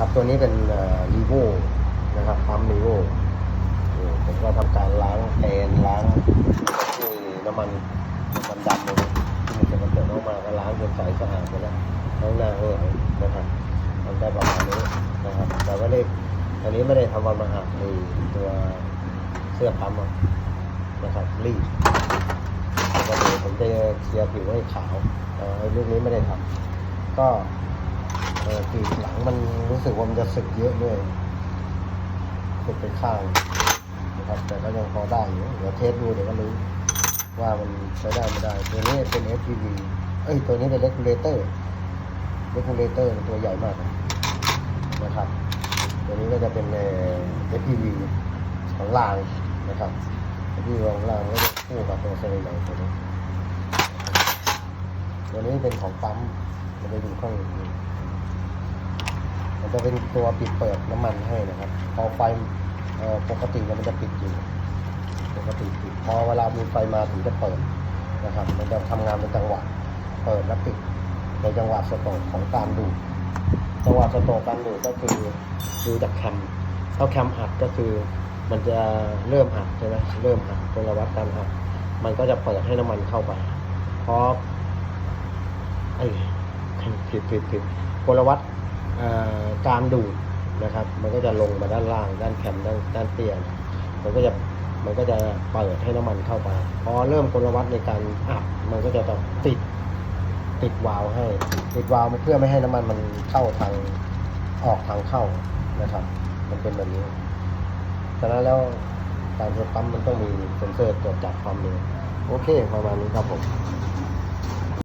ครับตัวนี้เป็นรีโวนะครับปั๊มรีโวผมก็ทำการล้างแทนล้างที่น้ำมันน้ำมันดำเลยที่มันจะกระเกิดออกมาก็ล้างจนใสสะอาดไปแล้วล้างหน้าข้างหลังนะครับทำได้ประมาณนี้นะครับ แต่ว่าได้อันนี้ไม่ได้ทำความสะอาดในตัวเสื้อปั๊มนะครับรีดแล้วก็เดี๋ยวผมจะเคลียร์ผิวให้ขาวเออไอ้ลูกนี้ไม่ได้ทำก็ ออปีกหลังมันรู้สึกว่ามันจะสึกเยอะด้วยสึกไปข้างนะครับ แต่ก็ยังพอได้อยู่เดี๋ยวเทสดูเดี๋ยวก็รู้ว่ามันใช้ได้ไม่ได้ ตัวนี้เป็น FPV เอ้ย ตัวนี้เป็น regulator regulator มันตัวใหญ่มากนะครับ ตัวนี้ก็จะเป็นเอ่อ FPV ของรางนะครับ FPV ของรางก็จะคู่กับตัวเซเลนตัวนี้ ตัวนี้เป็นของปั๊มมันจะอยู่ข้างนี้ จะเป็นตัวปิดเปิดน้ำมันให้นะครับพอไฟปกติมันจะปิดอยู่ ปกติปิดพอเวลามีไฟมาถึงจะเปิดนะครับ มันจะทำงานเป็นจังหวะ เปิดและปิดในจังหวะสโตรกของการดูดจังหวะสโตรกการดูดก็คือดูจากแคมถ้าแคมอัดก็คือมันจะเริ่มอัดใช่ไหมเริ่มอัดพลวัตการอัดมันก็จะเปิดให้น้ำมันเข้าไปเพอไอ้ผิดผิดผิดพลวัต เอ่อการดูดนะครับ มันก็จะลงมาด้านล่าง ด้านแคมด้านด้านเตียงมันก็จะมันก็จะเปิดให้น้ำมันเข้าไปพอเริ่มกลวัตในการอัดมันก็จะต้องติดติดวาล์วให้ ติดวาล์วเพื่อไม่ให้น้ำมันมันเข้าทางออกทางเข้านะครับ มันเป็นแบบนี้ฉะนั้นแล้วการใช้ปั๊มมันต้องมีเซ็นเซอร์ตรวจจับความเร็วโอเค ประมาณนี้ครับผม